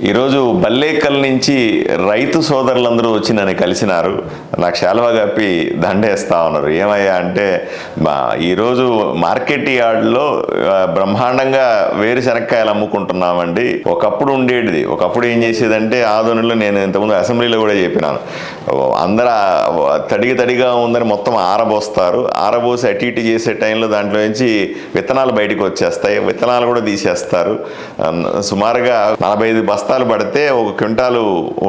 ఈరోజు బల్లేకల్ నుంచి రైతు సోదరులందరూ వచ్చి నన్ను కలిసినారు. నాకు శాలువా కప్పి దండేస్తా ఉన్నారు. ఏమయ్యా అంటే మా ఈరోజు మార్కెట్ యార్డ్లో బ్రహ్మాండంగా వేరుశనక్కాయలు అమ్ముకుంటున్నామండి. ఒకప్పుడు ఉండేటిది. ఒకప్పుడు ఏం చేసేదంటే ఆదోనిలో నేను ఇంతకుముందు అసెంబ్లీలో కూడా చెప్పినాను. అందరూ తడిగి తడిగా ఉందని మొత్తం ఆరబోస్తారు. ఆరబోసి అటు ఇటు చేసే టైంలో దాంట్లో నుంచి విత్తనాలు బయటకు వచ్చేస్తాయి. విత్తనాలు కూడా తీసేస్తారు. సుమారుగా నలభై ఐదు బస్తాలు పడితే ఒక క్వింటాలు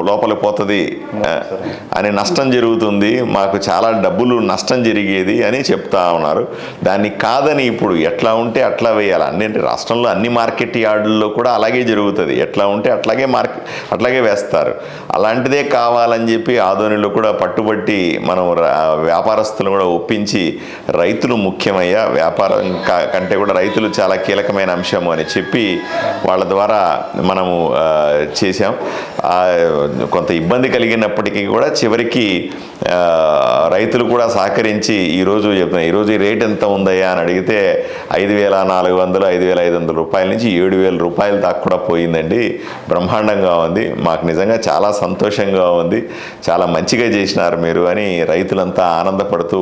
లోపలికి పోతుంది అని నష్టం జరుగుతుంది మాకు చాలా డబ్బులు నష్టం జరిగేది అని చెప్తా ఉన్నారు. దాన్ని కాదని ఇప్పుడు ఎట్లా ఉంటే అట్లా వేయాలి. అన్ని రాష్ట్రంలో అన్ని మార్కెట్ యార్డుల్లో కూడా అలాగే జరుగుతుంది. ఎట్లా ఉంటే అట్లాగే మార్కెట్ అట్లాగే వేస్తారు. అలాంటిదే కావాలని చెప్పి ఆదోనిలో కూడా పట్టుబట్టి మనం వ్యాపారస్తులను కూడా ఒప్పించి రైతులు ముఖ్యమయ్యా వ్యాపారం కంటే కూడా రైతులు చాలా కీలకమైన అంశము అని చెప్పి వాళ్ళ ద్వారా మనము ఆ, చేశాం. కొంత ఇబ్బంది కలిగినప్పటికీ కూడా చివరికి రైతులు కూడా సహకరించి ఈరోజు చెప్తున్నా ఈరోజు ఈ రేట్ ఎంత ఉందయ్యా అని అడిగితే ఐదు వేల నాలుగు వందలు ఐదు వేల ఐదు వందల రూపాయల నుంచి ఏడు వేల రూపాయల దాకా కూడా పోయిందండి. బ్రహ్మాండంగా ఉంది. మాకు నిజంగా చాలా సంతోషంగా ఉంది. చాలా మంచిగా చేసినారు మీరు అని రైతులంతా ఆనందపడుతూ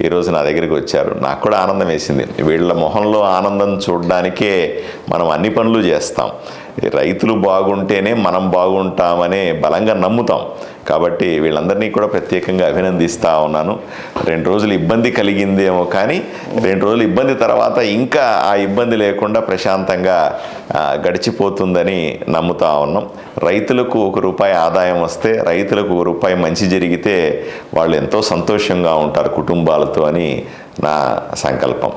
ఈరోజు నా దగ్గరికి వచ్చారు. నాకు కూడా ఆనందం వేసింది. వీళ్ళ మొహంలో ఆనందం చూడడానికే మనం అన్ని పనులు చేస్తాం. రైతులు బాగుంటేనే మనం బాగుంటామనే బలంగా నమ్ముతాం. కాబట్టి వీళ్ళందరినీ కూడా ప్రత్యేకంగా అభినందిస్తూ ఉన్నాను. రెండు రోజులు ఇబ్బంది కలిగిందేమో కానీ రెండు రోజులు ఇబ్బంది తర్వాత ఇంకా ఆ ఇబ్బంది లేకుండా ప్రశాంతంగా గడిచిపోతుందని నమ్ముతా ఉన్నాం. రైతులకు ఒక రూపాయి ఆదాయం వస్తే రైతులకు ఒక రూపాయి మంచి జరిగితే వాళ్ళు ఎంతో సంతోషంగా ఉంటారు కుటుంబాలతో అని నా సంకల్పం.